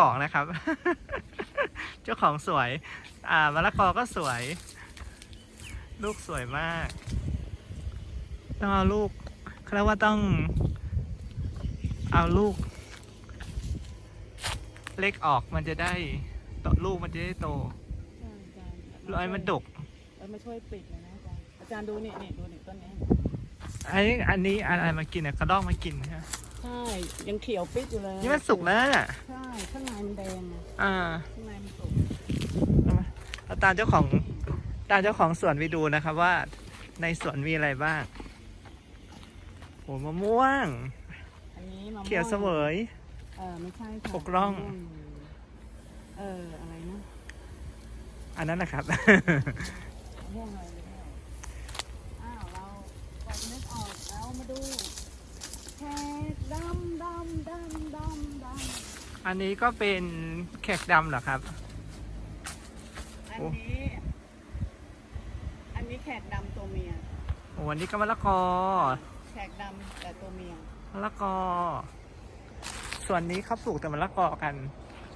คนนี้คือเจ้าของนะครับ เจ้าของสวย อ่ามะละกอก็สวย ลูกสวยมาก ต้องเอาลูกเขาเรียกว่าต้อง เอาลูก เล็กออกมันจะได้โตลูกมันจะได้โตใช่อาจารย์รอยมันดกเอามาช่วยปิดเลยนะอาจารย์อาจารย์ดูนี่นี่ดูนี่ต้นนี้อันนี้อันนี้อะไรมากินอะกระดอกมากินนะใช่ยังเขียวปิดอยู่เลยนี่มันสุกแล้วน่ะใช่ ข้างในมันแดงอะอ่าข้างในมันสุกเราตามเจ้าของตามเจ้าของสวนไปดูนะครับว่าในสวนมีอะไรบ้างโอ้มะม่วง อันนี้มะม่วงเขียวเสวย เออไม่ใช่ค่ะปกร่อง มะม่วเอออะไรนะอันนั้นนะครับ มะม่วงอะไรไม่ได้อ้าวเราพอจะนึกออกแล้วมาดูแขกดำดำดำดำดำ อันนี้ก็เป็นแขกดำเหรอครับ อันโอ้นี้ อันนี้แขกดำตัวเมีย โอ้วันนี้ก็มะละกอ แขกดำแต่ตัวเมีย มะละกอ ส่วนนี้เขาปลูกแต่มะละกอกัน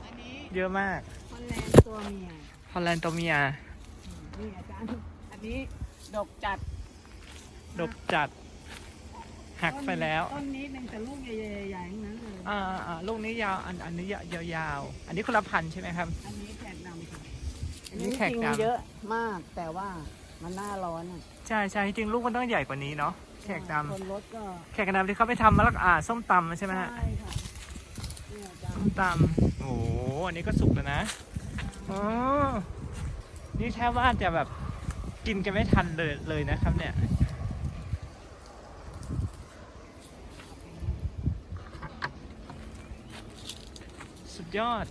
อันนี้เยอะมาก ฮอลแลนด์ตัวเมียฮอลแลนด์ตัวเมีย นี่อาจารย์ อันนี้ดกจัด ดกจัด หักไปแล้ว ต้นนี้หนึ่งแต่ลูกใหญ่ๆๆทั้งนั้นเลย อ่าอ่าลูกนี้ยาวอันอันนี้ยาวยาวๆอันนี้คนละพันธุ์ใช่ไหมครับ อันนี้แขกดำค่ะอันนี้แขกดำจริงๆเยอะมากแต่ว่ามันหน้าร้อนอะใช่ใช่จริงๆลูกมันต้องใหญ่กว่านี้เนาะแขกดำคนรถก็แขกดำที่เขาไปทำมะละกออ่าส้มตำใช่ไหมฮะ ใช่ค่ะเนี่ยอาจารส้ย์มตำโอ้โห อันนี้ก็สุกแล้วนะอ๋อนี่แทบว่าจะแบบกินกันไม่ทันเลยเลยนะครับเนี่ย ยอด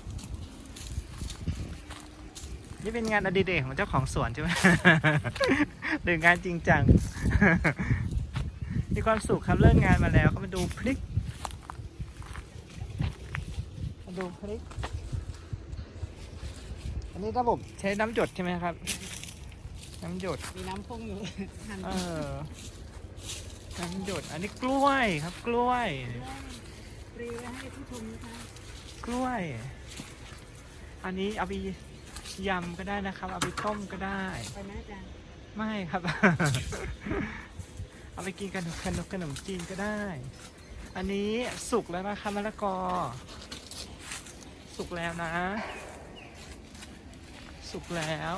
นี่เป็นงานอดิเรกของเจ้าของสวนใช่ไหม หรืองานจริงจัง มีความสุขครับเลิกงานมาแล้ว ก็มาดูพริก มาดูพริก อันนี้ระบบใช้น้ำหยดใช่ไหมครับ น้ำหยด มีน้ำพุ่งอยู่หั่นเออน้ำหยด อันนี้กล้วยครับ กล้วยฟรีไว้ให้ผู้ชมนะคะ กล้วย อันนี้เอาไปยำก็ได้นะครับ เอาไปต้มก็ได้ ไปไหมอาจารย์ไม่ครับ เอาไปกินกันขนมขนมจีนก็ได้ อันนี้สุกแล้วนะครับมะละกอ สุกแล้วนะ สุกแล้ว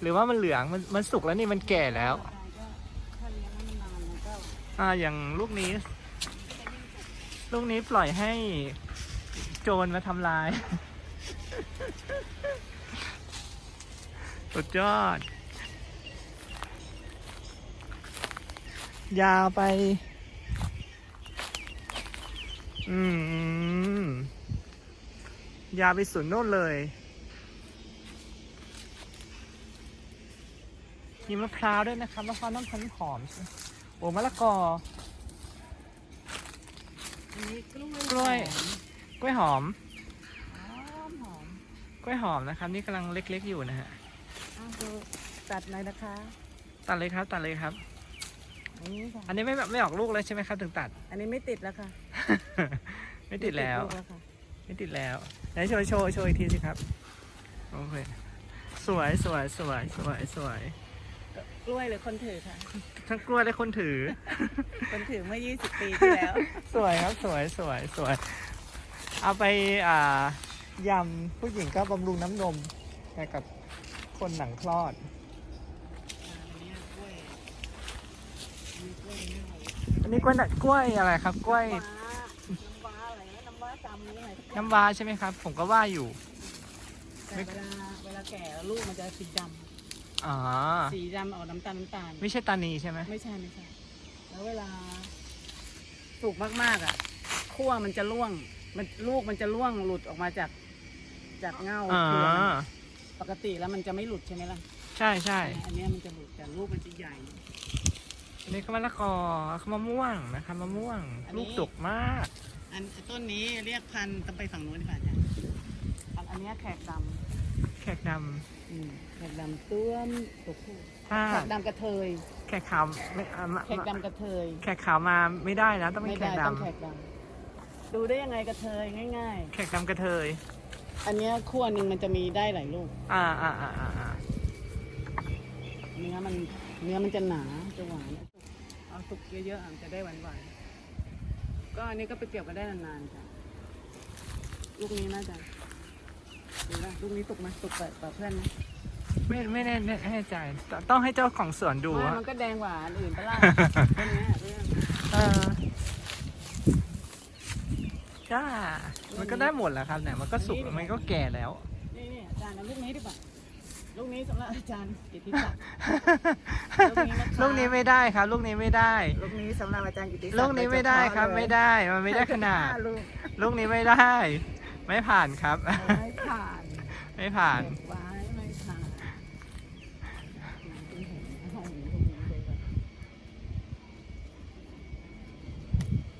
หรือว่ามันเหลืองมันมันสุกแล้วนี่มันแก่แล้วอาจารย์ก็ถ้าเลี้ยงให้มันนานมันก็อ่าอย่างลูกนี้ ลูกนี้ปล่อยให้ โจรมาทำลาย สุดยอด ยาวไป อืม ยาวไปสุดโน่นเลยมีมะพร้าวด้วยนะครับมะพร้าวน้ำพันธุ์หอมใช่ไหมโอ้มะละกอ อันนี้กล้วย กล้วย กล้วยหอมหอม หอมกล้วยหอมนะครับ นี่กำลังเล็ก ๆ อยู่นะฮะ อ้าวดูตัดหน่อยนะคะ ตัดเลยครับ ตัดเลยครับ อันนี้ค่ะ อันนี้ไม่ไม่ออกลูกแล้วใช่ไหมครับ ถึงตัด อันนี้ไม่ติดแล้วค่ะไม่ติดแล้วไม่กค่ะไม่ติดแล้ว ไหนโชว์โชว์โชว์อีกทีสิครับ โอเค สวยสวยสวยสวยสวย กล้วยหรือคนถือค่ะ ทั้งกล้วยและคนถือ คนถือเมื่อ 20 ปีที่แล้ว สวยครับสวยสวยสวย เอาไปอ่ายำผู้หญิงก็บำรุงน้ำนมให้กับคนหลังคลอดอันนี้กล้วยน่ะกล้วยอะไรครับ กล้วยน้ำว้าอะไรนะน้ำว้าจำนี้หน่อยน้ำว้าใช่ไหมครับ ผมก็ว่าอยู่ แต่เวลาเวลาแก่แล้วลูกมันจะสีดอ๋อำสีดำออกน้ำตาลน้ำตาล ไม่ใช่ตานีใช่ไหมไม่ใช่ไม่ใช่ แล้วเวลาสุกมากๆอะขั้วมันจะร่วง มันลูกมันจะร่วงหลุดออกมาจาก จากเง่าอ๋อเครือมันปกติแล้วมันจะไม่หลุดใช่ไหมล่ะใช่ใช่อันเนี้ยมันจะหลุดแต่ลูกมันจะใหญ่ อันนี้ก็มะละกอมะม่วงนะครับมะม่วง อันนี้ ลูกดกมาก อันต้นนี้เรียกพันธุ์ต้องไปฝั่งนู้นดีกว่าจ้ะอันอันเนี้ยแขกดแขกดำอืมแขกดำต้วมตัวผู้ำถ้าแขกดำกระเทยแขกขาวไม่อะมะแขกดำกระเทยแขกขาวมาไม่ได้นะต้องเป็นไม่แขได้กดต้องแขกด ดูได้ยังไงกระเทยง่าย แขกดำกระเทย ๆ อันเนี้ยขั้วหนึ่งมันจะมีได้หลายลูก อ่าอ่าอ่าอ่าอ่าเนื้อมันเนื้อมันจะหนาจะหวานเอาสุกเยอะๆอะมันจะได้หวานๆก็อันนี้ก็ไปเก็บกันได้นานๆจ้ะลูกนี้น่าจะดูนะลูกนี้สุกไหมสุกแบบแบบเพื่อนไหมไม่ไม่แน่แน่ใจต้องให้เจ้าของสวนดูไม่อะมันก็แดงกว่าอันอื่นปะล่ะ เพื่อนเนี้ยเพื่อนเออ ก็มันก็ได้หมดแหล้วครับเนี่ยมันก็สุกมันก็แก่แล้ว นี่นี่อาจารย์เอาลูกนี้ดีกว่าลูกนี้สำหรับอาจารย์กิติศักดิ์ ลูกนี้นะคะ ลูกนี้ไม่ได้ครับ ลูกนี้ไม่ได้ ลูกนี้สำหรับอาจารย์กิติศักดิ์ลูกนี้ไม่ได้ครับ ไม่ได้ มันไม่ได้ขนาดลูกลูกนี้ไม่ได้ ไม่ผ่านครับ ไม่ผ่านไม่ผ่าน เก็บไว้ไม่ผ่าน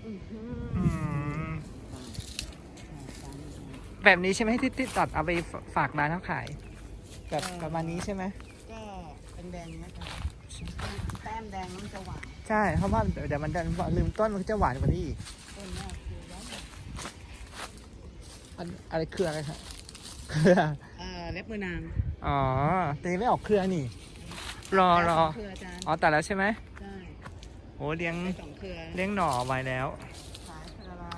อื้อหือ อืม แบบนี้ใช่ไหมที่ที่ตัดเอาไปฝากร้านเขาขาย แบบประมาณนี้ใช่ไหมก็เป็นแดงๆนะจ๊ะแต้มแดงแล้วมันจะหวานใช่เพราะว่าเดี๋ยวมันจะลืมต้นมันก็จะหวานกว่านี้อีกต้นแรกคือแล้วอันอะไรเครืออะไรครับเครือเอ่อเล็บมือนางอ๋อแต่ยังไม่ออกเครือนี่ รอรอเครืออาจารย์อ๋อแต่แล้วใช่ไหมใช่โอ้เลี้ยงได้สองเครือเลี้ยงหน่อไว้แล้ว ขายเครือละ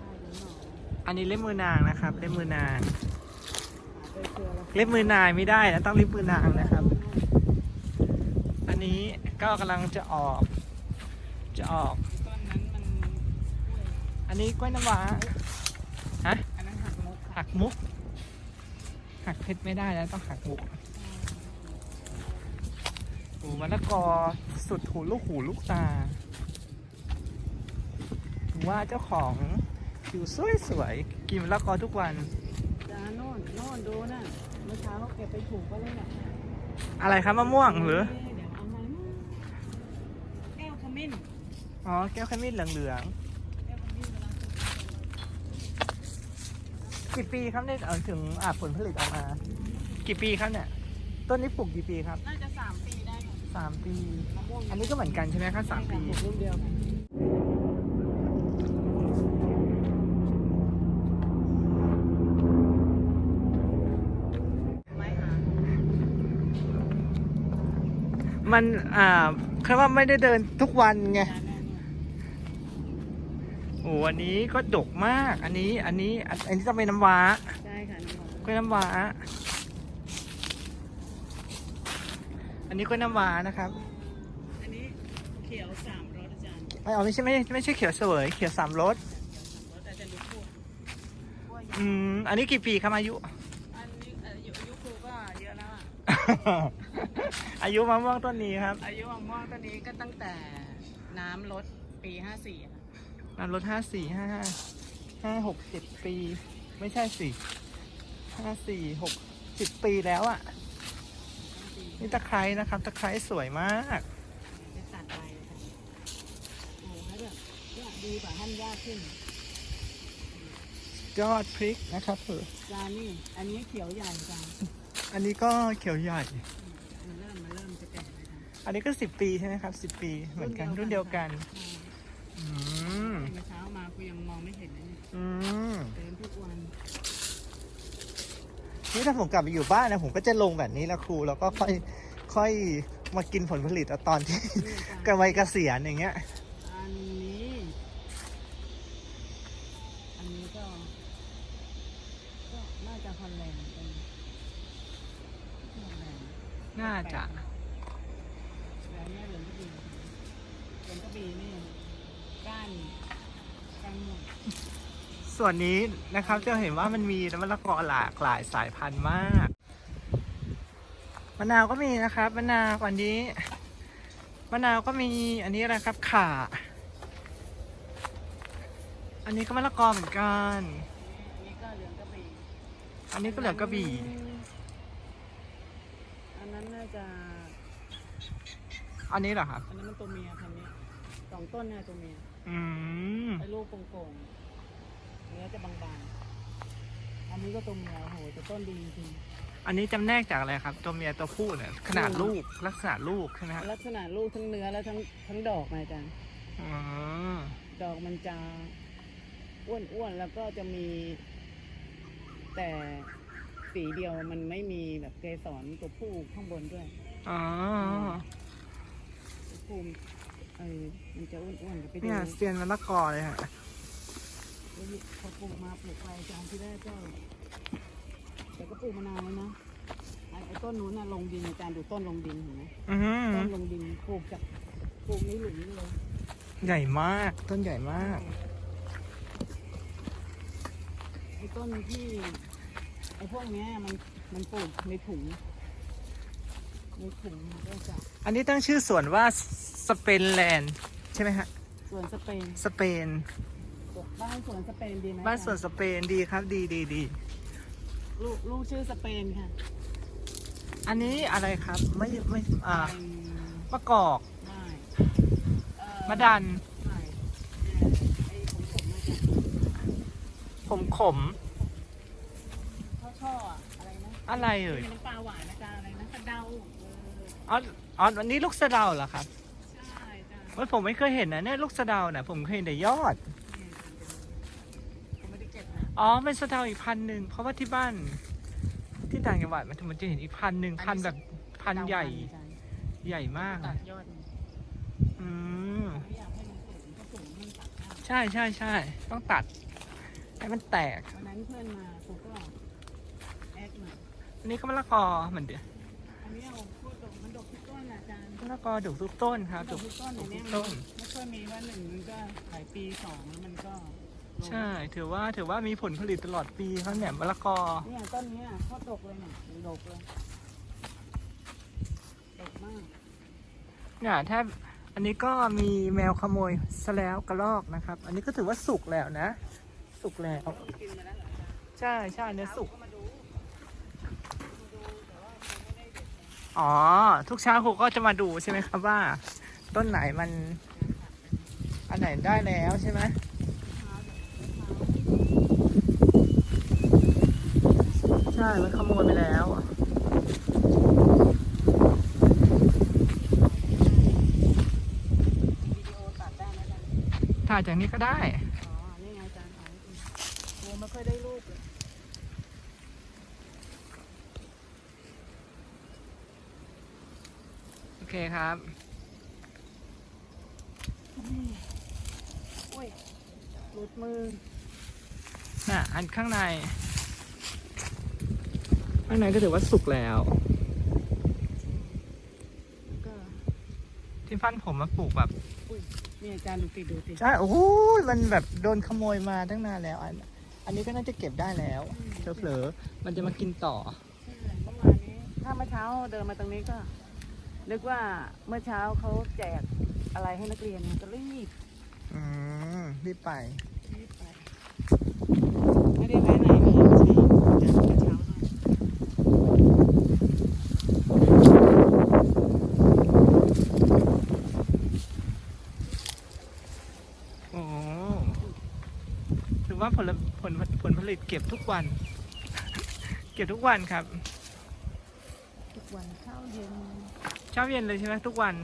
ห้าถึงหน่ อันนี้เล่มมือนางนะครับ เล่มมือนาง เละเล่มือนายไม่ได้นะต้องเล่มมือนางนะครับ อันนี้ก็กำลังจะออก จะออก อันนี้กล้วยน้ำว้าฮะอันนั้นหักมุกค่ะหักมุก หักเพชรไม่ได้แล้วต้องหักมุกโอ้มะละกอสุดหูลูกหูลูกตาว่าเจ้าของ ผิวสวยสวยๆกินมะละกอทุกวันจาโน่นโน่นดูน่ะเมื่อเช้าเขาเก็บไปถุงก็เลยน่ะอะไรครับมะม่วงหรือเดี๋ยวเอาไงมาแก้วขมิ้นอ๋อแก้วขมิ้นเหลืองแก้วขมิ้นกำลังสุกๆกี่ปีครับเนี่ยเอาถึงอะผลผลิตออกมา กี่ปีครับเนี่ยต้นนี้ปลูกกี่ปีครับน่าจะสามปีได้ค่ะสามปีมะม่วงอันนี้ก็เหมือนกันใช่ไหมครับสามปีปลูกรุ่นเดียวกันไม่หา มันอ่าคือว่าไม่ได้เดินทุกวันไงจานแม่เนี่ยโอ้อันนี้ก็ดกมาก อันนี้อันนี้อันอันนี้ต้องเป็นน้ำว้าใช่ค่ะน้ำหอมกล้วยน้ำว้า อันนี้กล้วยน้ำว้านะครับ อันนี้เขียวสามรสอาจารย์ไม่เอาไม่ใช่ไม่ไม่ใช่เขียวเสวย เขียวสามรสรสอาจารย์ดูพูดกล้วยอืมอันนี้กี่ปีครับอายุอันนี้อายุอายุครูก็เยอะแล้วอะ อายุมะม่วงต้นนี้ครับ อายุมะม่วงตอนนี้ก็ตั้งแต่น้ำลดปีห้าสี่ค่ะน้ำรถห้าสี่ห้าห้าหกเจ็ดปี ไม่ใช่สี่ห้าสี่หกสิบปีแล้วอะ่ะ นี่ตะไคร้นะครับตะไคร้สวยมากจะตัดไปค่ะโอ้ให้แบบเนี่ยดีกว่าหั่นยากขึ้นยอดพริกนะครับเออจานนี่ อันนี้เขียวใหญ่จานอันนี้ก็เขียวใหญ่มั อันนี้ก็สิบปีใช่ไหมครับสิบปีเหมือนกันรุ่นเดียวกันอืมเมื่อเช้ามากูยังมองไม่เห็นเลยเนี่ยอืมเดินทุกวันนี่ถ้าผมกลับไปอยู่บ้านนะผมก็จะลงแบบนี้ละครูแล้วก็ค่อยค่อยมากินผลผลิตเอาตอนที่นี่จานกวัยเกษียณอย่างเงี้ย อันนี้ อันนี้ก็ ก็น่าจะฮอลแลนด์เป็นฮอลแลนด์น่าจะ แล้วเนี่เหลืองกะบี่เหลืองกะบี่นี่ก้านก้านหมดส่วนนี้นะครับจะเห็นว่ามันมีมะละกอหลากหลายสายพันธุ์มากมะนาวก็มีนะครับมะนาวอันนี้มะนาวก็มีอันนี้อะไรครับข่าอันนี้ก็มะละกอเหมือนกัน อันนี้ก็เหลืองกระบี่อันนี้ก็เหลืองกระบี่ อันนั้นน่าจะ อันนี้เหรอครับ อันนั้นมันตัวเมียพันธุ์นี้สองต้นเนี่ยตัวเมียอืม ไอ้ลูกโป่งๆเนื้อจะบางๆ อันนี้ก็ตัวเมียโอ้โหแต่ต้นดีจริงอันนี้จำแนกจากอะไรครับ ตัวเมียตัวผู้เนี่ยขนาดลูกลักษณะลูกใช่ไหมครับลักษณะลูกทั้งเนื้อและทั้งทั้งดอกนะอาจารย์ อ๋อดอกมันจะอ้วนๆ แล้วก็จะมี แต่สีเดียวมันไม่มีแบบเกสรตัวผู้ข้างบนด้วย อ๋อ ตัวผู้เออมันจะอ้วนๆเดี๋ยวไปดูเนี่ยเซียนมะละกอเลยฮะเขาปลูกมาปลูกไปจานที่แรกก็แต่ก็ปลูกมานานแล้วนะไอ้ไอ้ต้นนู้นน่ะลงดินอาจารย์ดูต้นลงดินเห็นไหมอือหือต้นลงดินปลูกจากปลูกนี้หลุมนี้เลยใหญ่มากต้นใหญ่มาก ไอ้ต้นที่ไอ้พวกเนี้ยมันมันปลูกในถุง ในถุงมันก็จะอันนี้ตั้งชื่อสวนว่าสเปนแลนด์ใช่ไหมฮะ สวนสเปนสเปน บ้านสวนสเปนดีไหมบ้านสวนสเปนดีครับ ดีดีดี ลูกลูกชื่อสเปนค่ะอันนี้อะไรครับไม่ไม่อ่าเป็นมะกอกไม่เอ่อมะดัน ไม่เอ่อไอ้ผมผมมาจากผมขม ข้าวช่ออะอะไรนะอะไรเอ่ยที่มีน้ำปลาหวานนะจ๊ะอะไรนะกระเดาเอออ๋ออ๋ออันนี้ลูกสะเดาเหรอครับใช่จ้ะเฮ้ยผมไม่เคยเห็นนะเนี่ยลูกสะเดาน่ะผมเคยเห็นแต่ยอดเนี่ยผมไม่ได้เก็บนะอ๋อเป็นสะเดาอีกพันหนึ่งเพราะว่าที่บ้าน ที่ต่างจังหวัดมันมันจะเห็นอีกพันหนึ่งพันแบบพันใหญ่เดาใหญ่มากตัอะดยอดมันอืมไม่อยากให้มันสูงถ้าสูงมันตัดได้ใช่ใช่ใช่ต้องตัดให้มันแตกวันนั้นเพื่อนมาเขาก็แอคหน่อยอันนี้ก็มะละกอเหมือนเดิม ละกอดุกทุกต้นครับดดุอกกทุกต้นดุอักนเนี้ทุยกมันต้นไม่ค่อยมีว่าหนึ่งมันก็หลายปีสองแล้วมันก็ลงใช่ ถือว่าถือว่ามีผลผลิตตลอดปีครับเนี่ยมะละกอ เนี่ยต้นเนี้ยโคตรดกเลยเนี่ยดกเลยดกมากเนี่ยแทบอันนี้ก็มีแมวขโมยซะแล้วกระรอกนะครับ อันนี้ก็ถือว่าสุกแล้วนะ สุกแล้ว กินมาแล้วเหรออาจารย์ใช่ใช่เนื้อสุกก็มาดูมาดูแต่ว่าเขาไม่ได้เด็ดนะ อ๋อ ทุกเช้าครูก็จะมาดูใช่ไหมครับว่า ต้นไหนมัน อันไหนได้แล้วใช่ไหมใช่ มันขโมยไปแล้วอตัดได้ไหมอาจารย์ถ่ายจากนี้ก็ได้ อ๋อ นี่ไงอาจารย์ถ่ายให้ดูโอ้ไม่ค่อยได้รูปเลย โอเคครับโอ้ยหลุดมือน่ะอันข้างใน ข้างในก็ถือว่าสุกแล้วก็ที่ฟันผมมาปลูกแบบอุ้ยนี่อาจารย์ดูติดูติใช่โอ้โหมันแบบโดนขโมยมาตั้งนานแล้ว อัน อันนี้ก็น่าจะเก็บได้แล้วเผลอๆมันจะมากินต่อเมื่อวานนี้ถ้าเมื่อเช้าเดินมาตรงนี้ก็ นึกว่าเมื่อเช้าเขาแจกอะไรให้นักเรียนก็รีบอืมรีบไป รีบไป ไม่ได้แวะไหนเลยเมื่อเช้าเดินเมื่อเช้าด้วยโอ้ถือว่าผลผลผลผลิตเก็บทุกวัน เก็บทุกวันครับ ทุกวันข้าวเย็นเช้าเย็นเลยใช่ไหมทุกวัน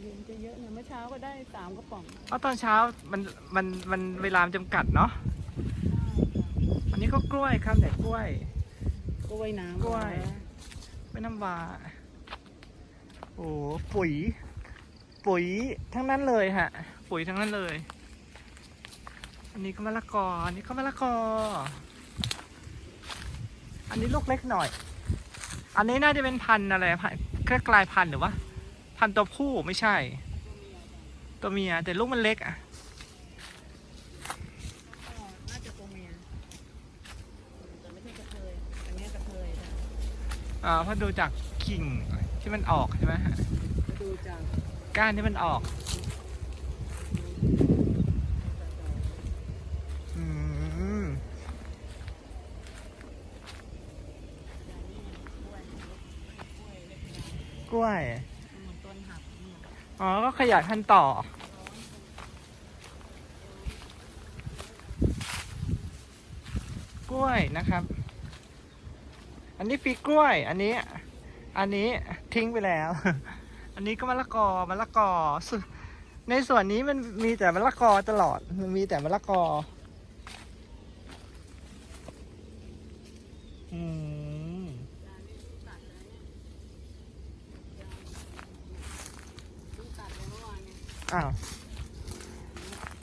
เย็นจะเยอะเนี่ยเมื่อเช้าก็ได้สามกระป๋องเพราะตอนเช้ามันมันมันเวลาจำกัดเนาะอันนี้ก็กล้วยครับเนี่ยกล้วย กล้วยน้ำกล้วยไม่น้ำวาโอ้ปุ๋ย ปุ๋ยทั้งนั้นเลยฮะ ปุ๋ยทั้งนั้นเลย อันนี้ก็มะละกอ อันนี้ก็มะละกอ อันนี้ลูกเล็กหน่อย อันนี้น่าจะเป็นพันธุ์อะไรพันธุ์ แค่กลายพันธุ์หรือว่าพันธุ์ตัวผู้ไม่ใช่ ตัวเมียแต่ลูกมันเล็กอะก็น่าจะตัวเมียแต่ไม่ใช่กระเทยอันเนี้ยกระเทยนะอ่าเพราะดูจากกิ่งที่มันออกใช่ไหมฮะมาดูจากก้านที่มันออก อืม กล้วยกล้วยกล้วยเล็กๆเหมือนต้นหักนี่อ๋อ ก็ขยายพันธุ์ต่อ กล้วยนะครับ อันนี้ปีกล้วย อันนี้ อันนี้ทิ้งไปแล้ว อันนี้ก็มะละกอ มะละกอสุในส่วนนี้มันมีแต่มะละกอตลอด มันมีแต่มะละกออืม จานนี้ตัดเลยเนี่ยเพิ่งตัดไปเมื่อวานเนี่ย อ้าว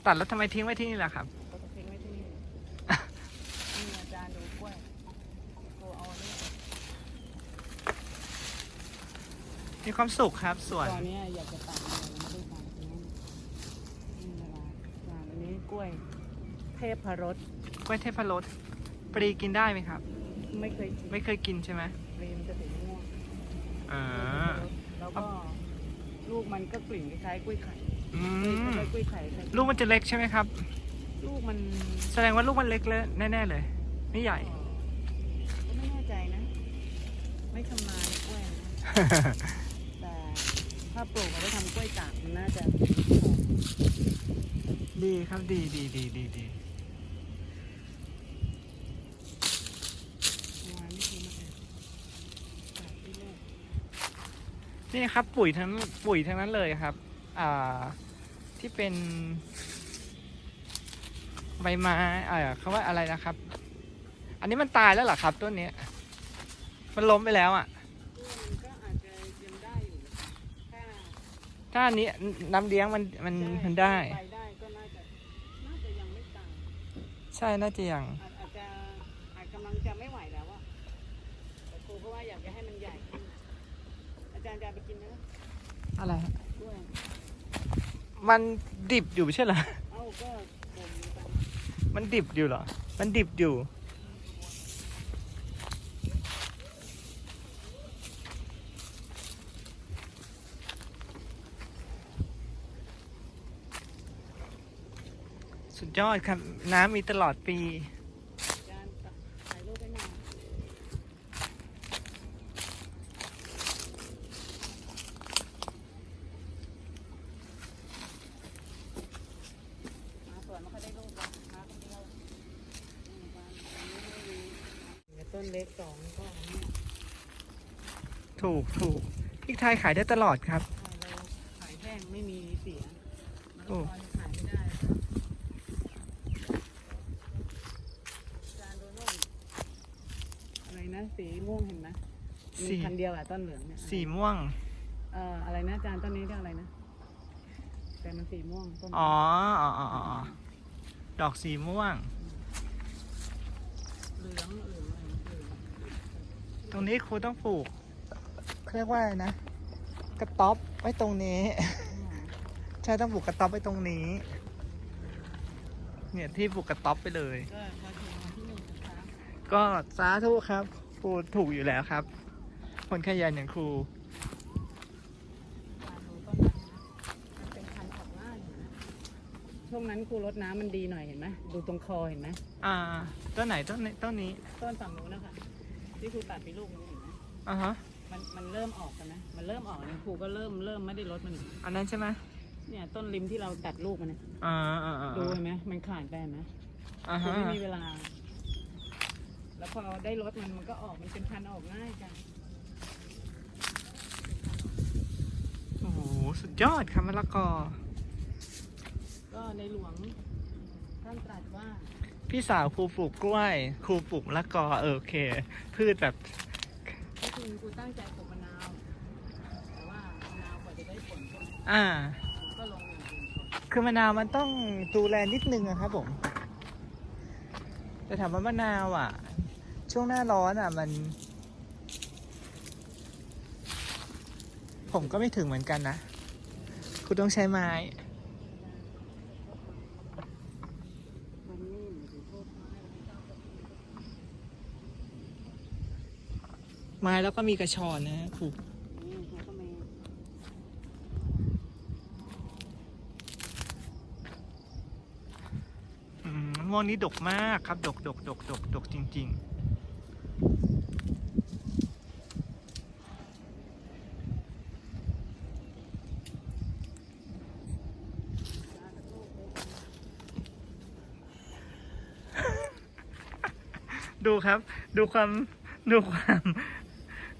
ตัดแล้วทำไมทิ้งไว้ที่นี่ล่ะครับ ก็จะทิ้งไว้ที่นี่นี่อาจารย์ดูกล้วยกูเอาอันนี้มีความสุขครับสวนตอนนี้อยากจะตัดอะไรไม่ได้ตัดตรงนั้นนี่เวลาจานอันนี้กล้วย เทพรสกล้วยเทพรสปลีกินได้ไหมครับ ไม่เคยกินไม่เคยกินใช่ไหมรีมนจะสีม่วงอ่า แล้วก็ลูกมันก็กลิ่นคล้ายๆกล้วยไข่ อืเอ้ยมคล้ายๆกล้วยไข่คล้ายๆลูกมันจะเล็กใช่ไหมครับ ลูกมันแสดงว่าลูกมันเล็กเลยแน่ๆเลย ไม่ใหญ่ ก็ไม่แน่ใจนะ ไม่ชำนาญกล้วยนะแต่ถ้าปลูกเอาไว้ทำกล้วยตากมันน่าจะหอมดีครับดีดีดีดีดีประมาณนี้คือมันตากที่แรกนี่ครับปุ๋ยทั้งปุ๋ยทั้งนั้นเลยครับ อ่าที่เป็นใบไม้อ่าเขาว่าอะไรนะครับ อันนี้มันตายแล้วเหรอครับต้นเนี้ยมันล้มไปแล้วอะกล้วยมันก็อาจจะยังได้อยู่ถ้าถ้าอันนี้น้ำเลี้ยงมันมันมันได้ไปได้ก็น่าจะน่าจะยังไม่ตายใช่น่าจะยังอาจอาจจะอาจกำลังจะไม่ไหวแล้วอะแต่ครูก็ว่าอยากจะให้มันใหญ่ขึ้นอาจารย์จะเอาไปกินนะอะไรฮะด้วย มันดิบอยู่ใช่เหรอ เอาก็บ่มไปมันดิบอยู่เหรอ มันดิบอยู่ สุดยอดครับ น้ำมีตลอดปี อาจารย์ถ่ายรูปไว้หน่อยมาสวนไม่ค่อยได้รูปหรอกมาคนเดียวอืมบ้านอันนี้ไม่มี เดี๋ยวต้นเล็กสองก็อันนี้ถูกถูกพริกไทยขายได้ตลอดครับขายเราขายแห้งไม่มีเสียมะโอ้ละกอยังขายไม่ได้จานดูนู่นอะไรนะสีม่วงเห็นไหมมีสีพันเดียวอะต้นเหลืองเนี่ยสีม่วง เอ่ออะไรนะจานต้นนี้เรียกอะไรนะ แต่มันสีม่วงต้นอ๋ออ๋ออ๋ออ๋อดอกสีม่วง เหลืองเหลืองอะไรนะเหลือง ต รงนี้ครูต้องปลูกเขาเรียกว่าอะไรนะ กระต๊อบไว้ตรงนี้ ใช่ต้องปลูกกระต๊อบไว้ตรงนี้ เนี่ยที่ปลูกกระต๊อบไปเลย ก็พอถึงวันที่หนึ่งนะคะก็สาธุครับครูถูกอยู่แล้วครับ คนขยันอย่างครูจานดูต้นนั้นนะมันเป็นพันธุ์ออกง่ายอยู่นะช่วงนั้นครูรดน้ำมันดีหน่อยเห็นไหมดูตรงคอเห็นไหมอ่าต้นไหนต้นไหนต้นนี้ต้นฝั่งนู้นนะคะ ที่ครูตัดไปลูกนึงเห็นไหมอ่าฮะ มันมันเริ่มออกกันนะ มันเริ่มออกเนี่ยครูก็เริ่มเริ่มไม่ได้ลดมันอันนั้นใช่ไหมเนี่ยต้นริมที่เราตัดลูกมันเนี่ยอ่าอ่าอ่าดูเห็นไหมมันขาดไปเห็นไหมอ่าครูฮะไม่มีเวลา แล้วพอได้ลดมันมันก็ออกมันเป็นพันธุ์ออกง่ายจังโอ้โหสุดยอดครับมะละกอ ก็ในหลวงท่านตรัสว่า พี่สาวครูปลูกกล้วย ครูปลูกมะละกอเออโอเค พืชแบบที่จริงครูตั้งใจปลูกมะนาวแต่ว่ามะนาวกว่าจะได้ผลใช่ไหมอ่า ก็ลงอย่างอื่นก่อนคือมะนาวมันต้องดูแลนิดนึงอะครับผม แต่ถามว่ามะนาวอะ ช่วงหน้าร้อนอะมัน ผมก็ไม่ถึงเหมือนกันนะ คุณต้องใช้ไม้ มันนี่หรือโทษไม้อะไรไม่ทราบ ไม้แล้วก็มีกระชอนนะฮะครูกอืมมะม่วงนี้ดกมากครับ ดกดกดกดกดกจริง ๆดูครับ ดูความ ดูความ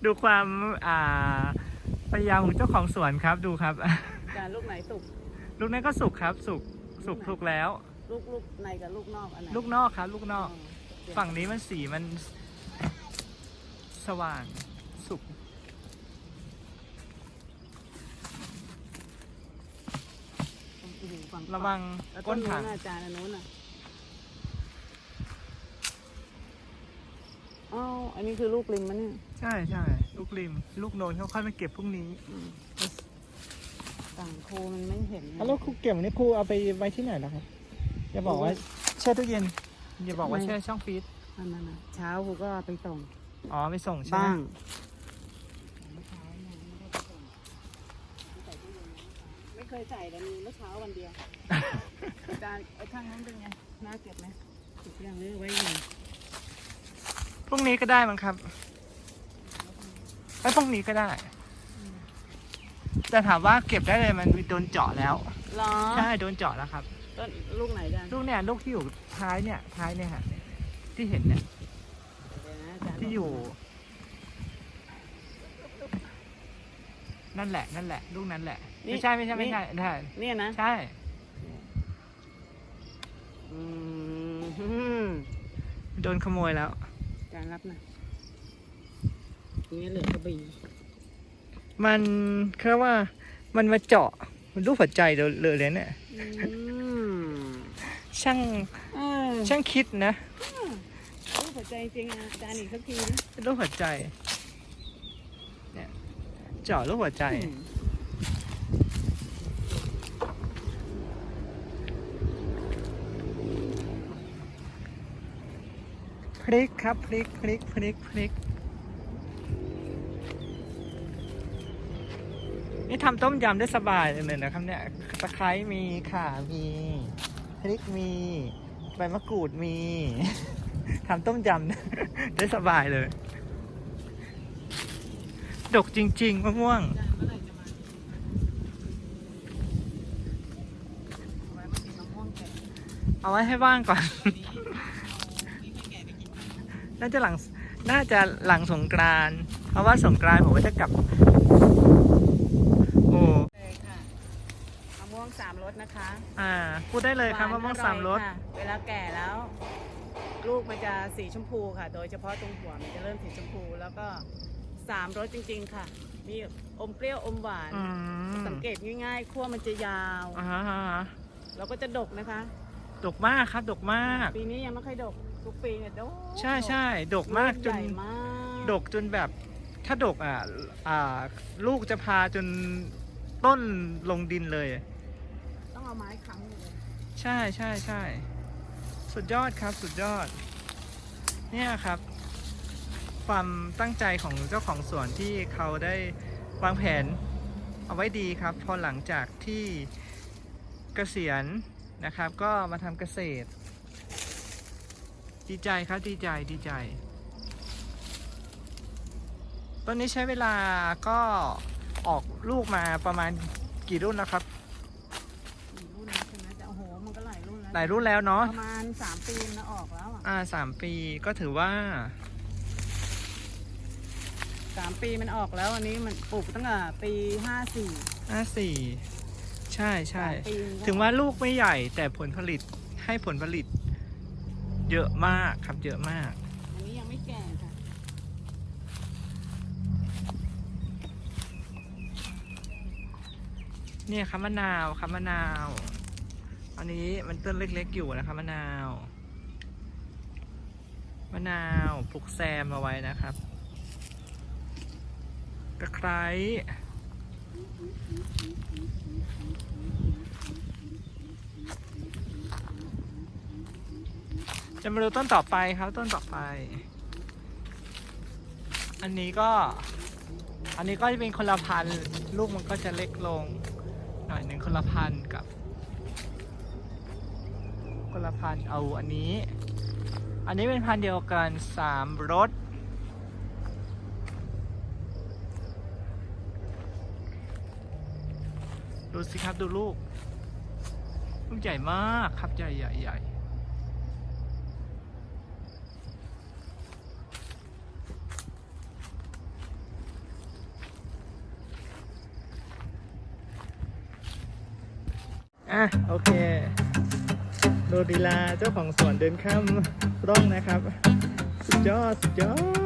ดูความอ่าพยายามของเจ้าของสวนครับดูครับจานลูกไหนสุก ลูกนั้นก็สุกครับ สุกสุกสุกแล้ว ลูกลูกในกับลูกนอกอันไหนลูกนอกครับ ลูกนอกเดี๋ยวฝั่งนี้มันสีมัน สว่างสุกอื้อหือฝั่งระวังแล้วก้นถังนู้น่ะอาจารย์อันนู้นน่ะ อ้าวอันนี้คือลูกลิมมันเนี่ยใช่ใช่ลูกริม ลูกโนนเขาค่อยมาเก็บพรุ่งนี้ต่างโคมันไม่เห็นนะแล้วครูเก็บนี่ครูเอาไปไว้ที่ไหนนะครับอย่าบอกว่าแช่ตู้เย็นอย่าบอกว่าไม่แช่ช่องฟรีซอันนั้นน่ะเช้ากูก็ไปส่งอ๋อไปส่งใช่ไหมบ้าง ไม่เคยใส่แต่มีเมื่อเช้าวันเดียว อาจารย์ไอ้ข้างนั้นเป็นไงน่าเก็บไหมเก็บยังหรือไว้ยัง พรุ่งนี้ก็ได้มั้งครับไอ้ยพรุ่งนี้ก็ได้ แต่ถามว่าเก็บได้เลยมันโดนเจาะแล้วหรอใช่โดนเจาะแล้วครับ ต้นลูกไหนอาจารย์ลูกเนี่ยลูกที่อยู่ท้ายเนี่ย ท้ายเนี่ยฮะที่เห็นเนี่ย เดี๋ยวนะอาจารย์ที่อยู่ นั่นแหละ นั่นแหละ ลูกนั้นแหละ ไม่ใช่ไม่ใช่ไม่ใช่ใช่เนี่ยนะใช่ อืม โดนขโมยแล้ว อาจารย์รับหนะนี่เหลือกระบี่มันแค่ว่ามันมาเจาะ มันรูปหัวใจเลยเลยเนี่ยอืมช่างเออช่างคิดนะลูกหัวใจจริงอะอาจารย์อีกสักทีนะรูปหัวใจ เนี่ยเจาะรูปหัวใจ อืมพริกครับพริกพริกพริกพริกนี่ทำต้มยำได้สบายเลยนะครับเนี่ยตะไคร้มีข่ามีพริกมีใบมะกรูดมีทำต้มยำได้สบายเลย ดกจริงๆมะม่วงอาจารย์เมื่อไหร่จะมาเอาไว้มากินมะม่วงเอาไว้ให้ว่างก่อน น่าจะหลังน่าจะหลังสงกรานต์เพราะว่าสงกรานต์ผมก็จะกลับ โอ้เลยค่ะมะม่วงสามรสนะคะอ่า พูดได้เลยครับหมะม่วงสามรส ออยค่ะเวลาแก่แล้ว ลูกมันจะสีชมพูค่ะ โดยเฉพาะตรงหัวมันจะเริ่มสีชมพู แล้วก็สามรสจริง ๆ ค่ะ มีอมเปรี้ยวอมหวาน อืมสังเกตง่ายๆขั้วมันจะยาว อ่าฮะอ่าฮะแล้วก็จะดกนะคะ ดกมากครับดกมาก ปีนี้ยังไม่ค่อยดก ทุกปีเนี่ยดกใช่ใช่ดกมากจลูนใหญ่มากดกจนแบบถ้าดกอะอ่า ลูกจะพาจนต้นลงดินเลย ต้องเอาไม้ค้ำอยู่เลยใช่ใช่ใช่สุดยอดครับสุดยอด เนี่ยครับ ความตั้งใจของเจ้าของสวนที่เขาได้วางแผนเอาไว้ดีครับ พอหลังจากที่เกษียณนะครับ ก็มาทำเกษตร ดีใจครับ ดีใจดีใจ ต้นนี้ใช้เวลาก็ออกลูกมาประมาณกี่รุ่นแล้วครับมีรุ่นแล้วใช่ไหมแต่โอ้โหมันก็หลายรุ่นแล้วหลายรุ่นแล้วเนาะ ประมาณสามปีมันออกแล้วอะอ่าสามปีก็ถือว่า สามปีมันออกแล้วอันนี้มันปลูกตั้งแต่ปีห้าสี่ห้าสี่ ใช่ใช่ ปีมันก็ถึงว่าลูกไม่ใหญ่แต่ผลผลิตให้ผลผลิต เยอะมากครับเยอะมาก อันนี้ยังไม่แก่ค่ะ เนี่ยครับมะนาวครับมะนาว อันนี้มันต้นเล็กๆอยู่นะครับมะนาว มะนาวปลูกแซมเอาไว้นะครับตะไคร้ จะมาดูต้นต่อไปครับต้นต่อไป อันนี้ก็ อันนี้ก็จะเป็นคนละพันธุ์ลูกมันก็จะเล็กลง หน่อยหนึ่งคนละพันธุ์กับ คนละพันธุ์เอาอันนี้ อันนี้เป็นพันธุ์เดียวกันสามรสดูสิครับดูลูกลูกใหญ่มากครับใหญ่ใหญ่ใหญ่ อะโอเคดูดีลาเจ้าของสวนเดินข้ามร่องนะครับ สุดยอด สุดยอด